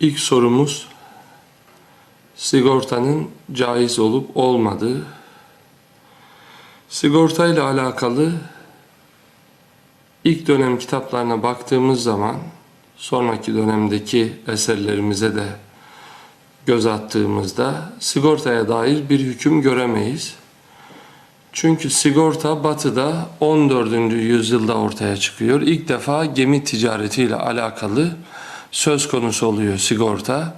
İlk sorumuz sigortanın caiz olup olmadığı. Sigorta ile alakalı ilk dönem kitaplarına baktığımız zaman sonraki dönemdeki eserlerimize de göz attığımızda sigortaya dair bir hüküm göremeyiz. Çünkü sigorta batıda 14. yüzyılda ortaya çıkıyor. İlk defa gemi ticaretiyle alakalı söz konusu oluyor sigorta.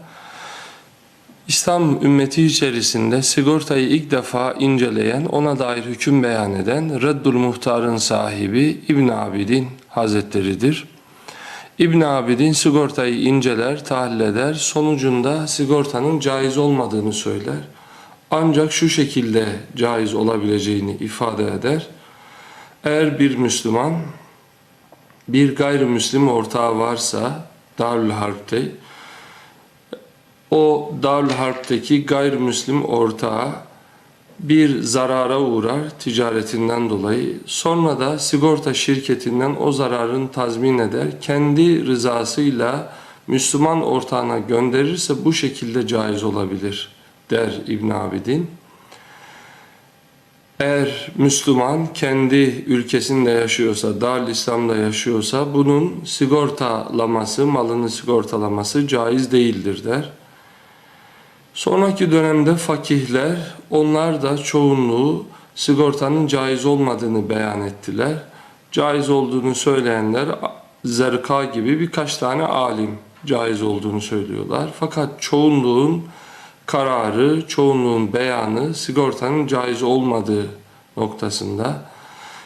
İslam ümmeti içerisinde sigortayı ilk defa inceleyen, ona dair hüküm beyan eden Reddül Muhtar'ın sahibi İbn Abidin Hazretleridir. İbn Abidin sigortayı inceler, tahlil eder, sonucunda sigortanın caiz olmadığını söyler. Ancak şu şekilde caiz olabileceğini ifade eder. Eğer bir Müslüman bir gayrimüslim ortağı varsa Darül Harp'te o Darül Harp'teki gayrimüslim ortağı bir zarara uğrar ticaretinden dolayı. Sonra da sigorta şirketinden o zararın tazmin eder. Kendi rızasıyla Müslüman ortağına gönderirse bu şekilde caiz olabilir der İbn Abidin. Eğer Müslüman kendi ülkesinde yaşıyorsa, Darül İslam'da yaşıyorsa bunun sigortalaması, malını sigortalaması caiz değildir der. Sonraki dönemde fakihler, onlar da çoğunluğu sigortanın caiz olmadığını beyan ettiler. Caiz olduğunu söyleyenler Zerka gibi birkaç tane alim caiz olduğunu söylüyorlar. Fakat çoğunluğun kararı, çoğunluğun beyanı sigortanın caiz olmadığı noktasında.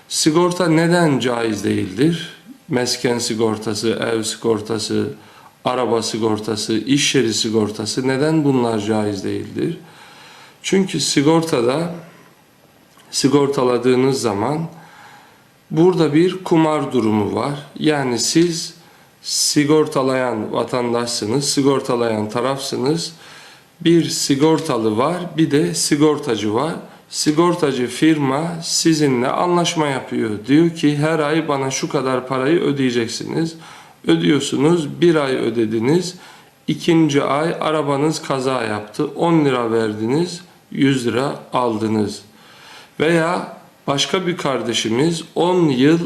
Sigorta neden caiz değildir? Mesken sigortası, ev sigortası, araba sigortası, iş yeri sigortası neden bunlar caiz değildir? Çünkü sigortada sigortaladığınız zaman burada bir kumar durumu var. Yani siz sigortalayan vatandaşsınız, sigortalayan tarafsınız. Bir sigortalı var, bir de sigortacı var. Sigortacı firma sizinle anlaşma yapıyor. Diyor ki her ay bana şu kadar parayı ödeyeceksiniz. Ödüyorsunuz, bir ay ödediniz. İkinci ay arabanız kaza yaptı. 10 lira verdiniz, 100 lira aldınız. Veya başka bir kardeşimiz 10 yıl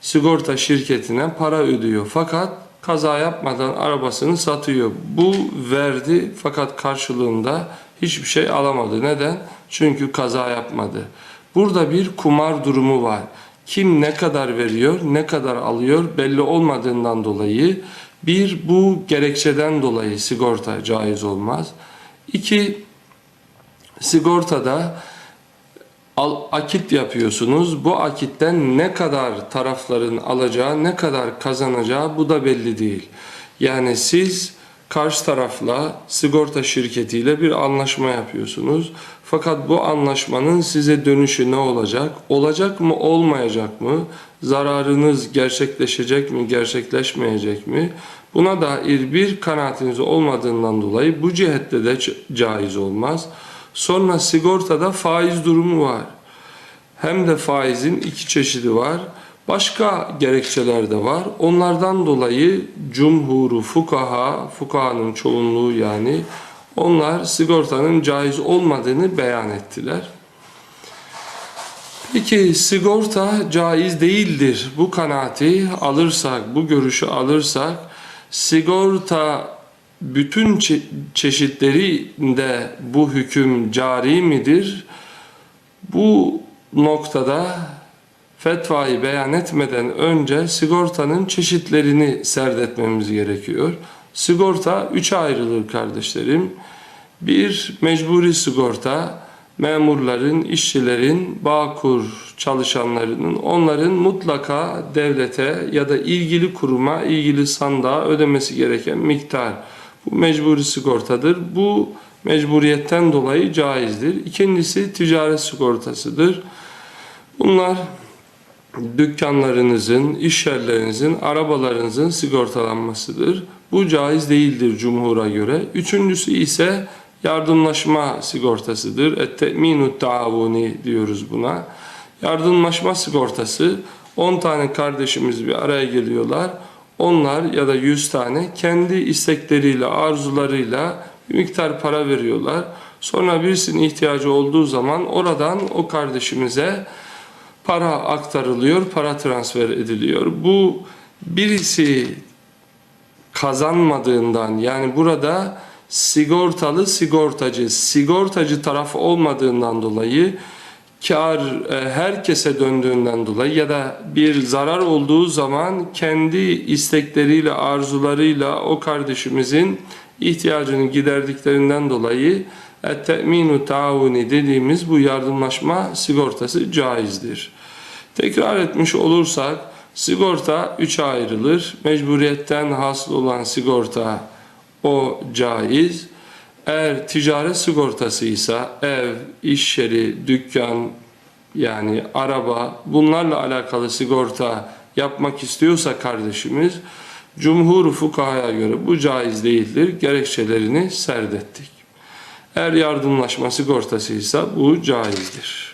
sigorta şirketine para ödüyor. Fakat kaza yapmadan arabasını satıyor. Bu verdi fakat karşılığında hiçbir şey alamadı. Neden? Çünkü kaza yapmadı. Burada bir kumar durumu var. Kim ne kadar veriyor, ne kadar alıyor belli olmadığından dolayı bir bu gerekçeden dolayı sigorta caiz olmaz. İki sigortada akit yapıyorsunuz. Bu akitten ne kadar tarafların alacağı, ne kadar kazanacağı bu da belli değil. Yani siz karşı tarafla sigorta şirketiyle bir anlaşma yapıyorsunuz. Fakat bu anlaşmanın size dönüşü ne olacak? Olacak mı, olmayacak mı? Zararınız gerçekleşecek mi, gerçekleşmeyecek mi? Buna dair bir kanaatiniz olmadığından dolayı bu cihette de caiz olmaz. Sonra sigortada faiz durumu var. Hem de faizin iki çeşidi var. Başka gerekçeler de var. Onlardan dolayı cumhuru fukaha, fukahanın çoğunluğu yani onlar sigortanın caiz olmadığını beyan ettiler. Peki sigorta caiz değildir. Bu kanaati alırsak, bu görüşü alırsak sigorta bütün çe çeşitlerinde bu hüküm cari midir? Bu noktada fetvayı beyan etmeden önce sigortanın çeşitlerini serdetmemiz gerekiyor. Sigorta üçe ayrılır kardeşlerim. Bir mecburi sigorta, memurların, işçilerin, bağkur çalışanlarının onların mutlaka devlete ya da ilgili kuruma, ilgili sandığa ödemesi gereken miktar. Bu mecburi sigortadır. Bu mecburiyetten dolayı caizdir. İkincisi ticaret sigortasıdır. Bunlar dükkanlarınızın, iş yerlerinizin, arabalarınızın sigortalanmasıdır. Bu caiz değildir cumhura göre. Üçüncüsü ise yardımlaşma sigortasıdır. Et-te'minu taavuni diyoruz buna. Yardımlaşma sigortası 10 tane kardeşimiz bir araya geliyorlar. Onlar ya da 100 tane kendi istekleriyle, arzularıyla bir miktar para veriyorlar. Sonra birisinin ihtiyacı olduğu zaman oradan o kardeşimize para aktarılıyor, para transfer ediliyor. Bu birisi kazanmadığından yani burada sigortalı sigortacı, sigortacı taraf olmadığından dolayı kar e, herkese döndüğünden dolayı ya da bir zarar olduğu zaman kendi istekleriyle, arzularıyla o kardeşimizin ihtiyacını giderdiklerinden dolayı te'minu taavuni dediğimiz bu yardımlaşma sigortası caizdir. Tekrar etmiş olursak sigorta üçe ayrılır. Mecburiyetten hasıl olan sigorta o caiz. Eğer ticaret sigortası ise ev, iş yeri, dükkan yani araba bunlarla alakalı sigorta yapmak istiyorsa kardeşimiz Cumhur fukahaya göre bu caiz değildir. Gerekçelerini serdettik. Eğer yardımlaşma sigortası ise bu caizdir.